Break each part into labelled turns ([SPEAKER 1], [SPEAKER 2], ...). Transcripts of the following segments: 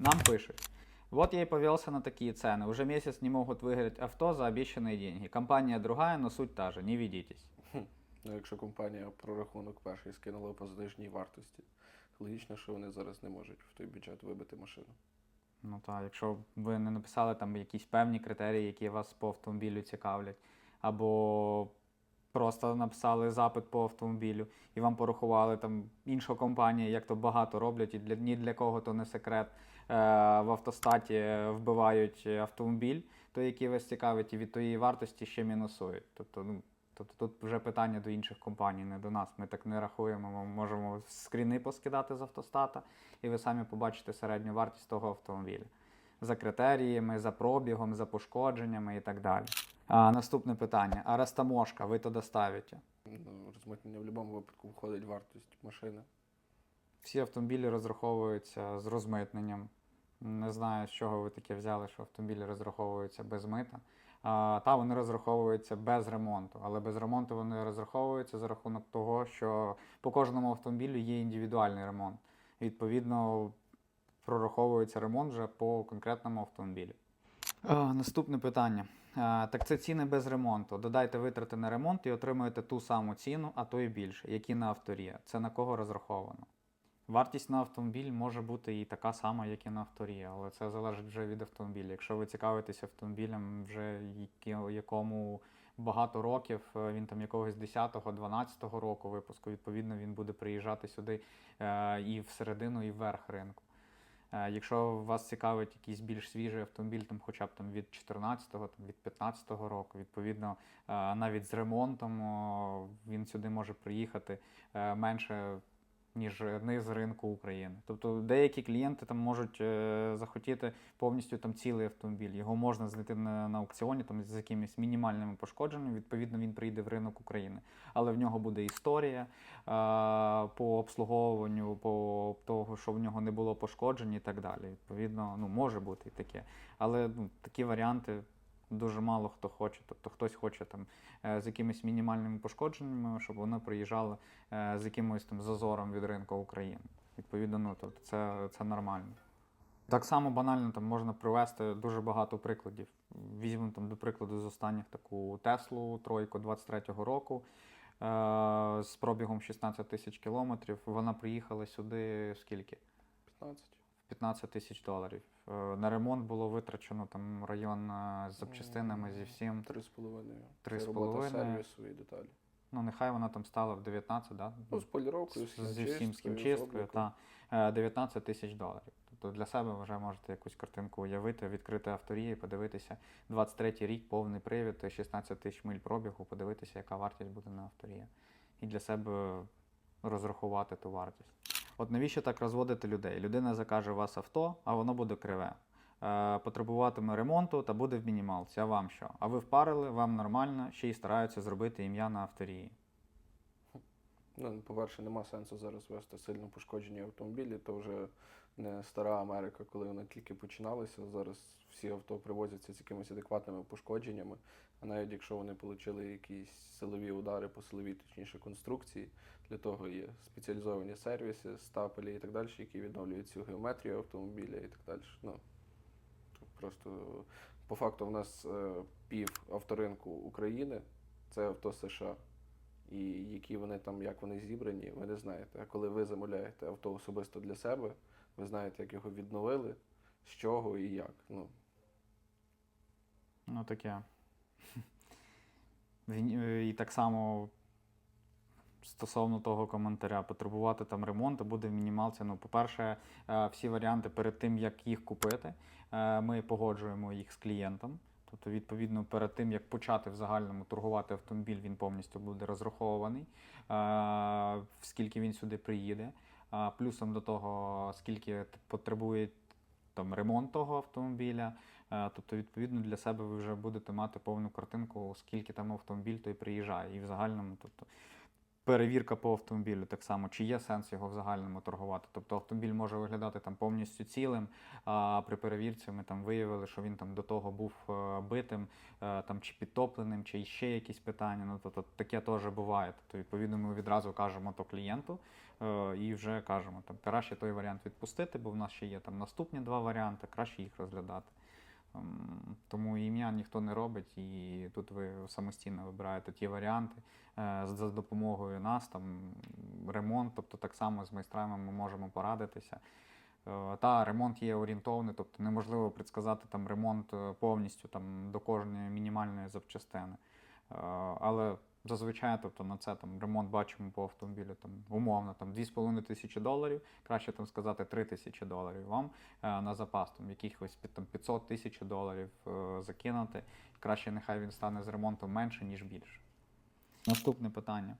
[SPEAKER 1] Нам пишут. Вот я и повелся на такие цены. Уже месяц не могут выиграть авто за обещанные деньги. Компания другая, но суть та же. Не ведитесь.
[SPEAKER 2] Ну, якщо компанія прорахунок перший скинула по знижній вартості, то логічно, що вони зараз не можуть в той бюджет вибити машину.
[SPEAKER 1] Ну так, якщо ви не написали там якісь певні критерії, які вас по автомобілю цікавлять, або просто написали запит по автомобілю і вам порахували там інша компанія, як то багато роблять, і для ні для кого то не секрет. е, В автостаті вбивають автомобіль, той, який вас цікавить, і від тієї вартості ще мінусують. Тобто, ну, тобто тут вже питання до інших компаній, не до нас. Ми так не рахуємо. Ми можемо скріни поскидати з автостата, і ви самі побачите середню вартість того автомобіля за критеріями, за пробігом, за пошкодженнями і так далі. А, наступне питання. А розтаможка ви то доставите?
[SPEAKER 2] Ну, розмитнення в будь-якому випадку входить вартість машини.
[SPEAKER 1] Всі автомобілі розраховуються з розмитненням. Не знаю, з чого ви таке взяли, що автомобілі розраховуються без мита. А, та вони розраховуються без ремонту, але без ремонту вони розраховуються за рахунок того, що по кожному автомобілю є індивідуальний ремонт. Відповідно, прораховується ремонт вже по конкретному автомобілі. А, наступне питання. А, так це ціни без ремонту. Додайте витрати на ремонт і отримуєте ту саму ціну, а то і більше, які на авторія. Це на кого розраховано? Вартість на автомобіль може бути і така сама, як і на авторі, але це залежить вже від автомобіля. Якщо ви цікавитесь автомобілем, вже якому багато років, е, він там якогось 10-12 року випуску, відповідно, він буде приїжджати сюди е, і всередину, і вверх ринку. Е, Якщо вас цікавить якийсь більш свіжий автомобіль, там хоча б там від 14-го, там від 15-го року, відповідно, е, навіть з ремонтом він сюди може приїхати е, менше ніж низ ринку України. Тобто деякі клієнти там можуть е, захотіти повністю там цілий автомобіль. Його можна знайти на, на аукціоні там з якимись мінімальними пошкодженнями. Відповідно, він прийде в ринок України. Але в нього буде історія е, по обслуговуванню, по того, що в нього не було пошкоджень і так далі. Відповідно, ну може бути і таке. Але ну, такі варіанти. Дуже мало хто хоче, тобто хтось хоче там е, з якимись мінімальними пошкодженнями, щоб воно приїжджало е, з якимось там зазором від ринку України. Відповідно, ну тобто це, це нормально. Так само банально там можна привести дуже багато прикладів. Візьмемо там, до прикладу, з останніх таку Теслу тройку 23-го року е, з пробігом 16 тисяч кілометрів. Вона приїхала сюди скільки?
[SPEAKER 2] 15.
[SPEAKER 1] 15 тисяч доларів. Е, На ремонт було витрачено там район е, з запчастинами зі всім.
[SPEAKER 2] 3,5.
[SPEAKER 1] Три з
[SPEAKER 2] робота
[SPEAKER 1] половиною.
[SPEAKER 2] сервісу і деталі.
[SPEAKER 1] Ну, нехай вона там стала в 19, да?
[SPEAKER 2] Ну, з поліровкою, з
[SPEAKER 1] З- зі всім з
[SPEAKER 2] з обліком.
[SPEAKER 1] та е, 19 тисяч доларів. Тобто для себе вже можете якусь картинку уявити, відкрити авторію і подивитися 23 рік, повний привід, 16 тисяч миль пробігу, подивитися, яка вартість буде на авторії. І для себе розрахувати ту вартість. От навіщо так розводити людей? Людина закаже у вас авто, а воно буде криве. Е, потребуватиме ремонту та буде в мінімалці. А вам що? А ви впарили, вам нормально, ще й стараються зробити ім'я на авторії.
[SPEAKER 2] Ну, по-перше, нема сенсу зараз вести сильно пошкоджені автомобілі. То вже не стара Америка, коли вони тільки починалися. Зараз всі авто привозяться з якимись адекватними пошкодженнями. А навіть якщо вони отримали якісь силові удари по силовій, точніше, конструкції, для того є спеціалізовані сервіси, стапелі і так далі, які відновлюють цю геометрію автомобіля і так далі. Ну, просто по факту в нас е, пів авторинку України це авто США. І які вони там, як вони зібрані, ви не знаєте. А коли ви замовляєте авто особисто для себе, ви знаєте, як його відновили, з чого і як. Ну,
[SPEAKER 1] Ну, таке. Е, І так само стосовно того коментаря, потребувати там ремонту буде в мінімалці. Ну, по-перше, е, всі варіанти перед тим, як їх купити, е, ми погоджуємо їх з клієнтом. Тобто, відповідно, перед тим, як почати в загальному торгувати автомобіль, він повністю буде розрахований, е, скільки він сюди приїде. А Плюсом до того, скільки потребує там ремонт того автомобіля. Е, Тобто, відповідно, для себе ви вже будете мати повну картинку, скільки там автомобіль той приїжджає. І в загальному, тобто, Перевірка по автомобілю так само, чи є сенс його в загальному торгувати. Тобто автомобіль може виглядати там повністю цілим, а при перевірці ми там виявили, що він там до того був е, битим, е, там чи підтопленим, чи ще якісь питання. Ну тобто таке теж буває. Тобто, відповідно, ми відразу кажемо то клієнту е, і вже кажемо, там краще той варіант відпустити, бо в нас ще є там наступні два варіанти, краще їх розглядати. Ем, Тому ім'я ніхто не робить, і тут ви самостійно вибираєте ті варіанти е, за допомогою нас, там ремонт, тобто так само з майстрами ми можемо порадитися. Е, Та ремонт є орієнтовний, тобто неможливо предсказати там ремонт е, повністю там, до кожної мінімальної запчастини. Е, Але зазвичай тобто, на це там, ремонт бачимо по автомобілю там, умовно там, 2,5 тисячі доларів, краще там сказати 3 тисячі доларів вам е, на запас, там, якихось під, там, 500 тисяч доларів е, закинути. Краще нехай він стане з ремонтом менше, ніж більше. Наступне питання.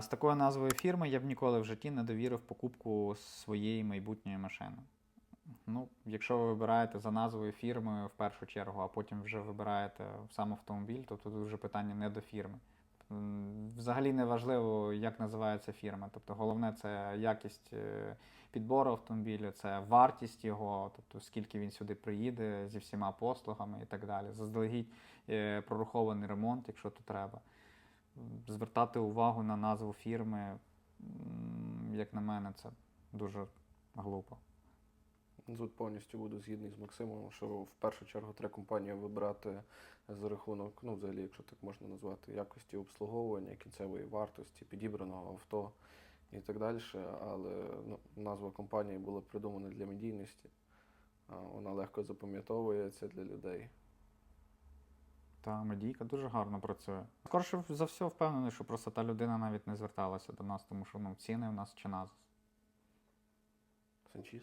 [SPEAKER 1] З такою назвою фірми я б ніколи в житті не довірив покупку своєї майбутньої машини. Ну, якщо ви вибираєте за назвою фірми в першу чергу, а потім вже вибираєте сам автомобіль, то тут вже питання не до фірми. Взагалі не важливо, як називається фірма. Тобто головне це якість е, підбору автомобіля, це вартість його, тобто скільки він сюди приїде зі всіма послугами і так далі. Заздалегідь е, прорахований ремонт, якщо то треба. Звертати увагу на назву фірми, як на мене, це дуже глупо.
[SPEAKER 2] Тут повністю буду згідний з Максимом, що в першу чергу треба компанію вибрати за рахунок, ну взагалі, якщо так можна назвати, якості обслуговування, кінцевої вартості, підібраного авто і так далі. Але ну, назва компанії була придумана для медійності. Вона легко запам'ятовується для людей.
[SPEAKER 1] Та медійка дуже гарно працює. Скорше за все впевнений, що просто та людина навіть не зверталася до нас, тому що ну, ціни в нас чи назис.
[SPEAKER 2] Санчіс.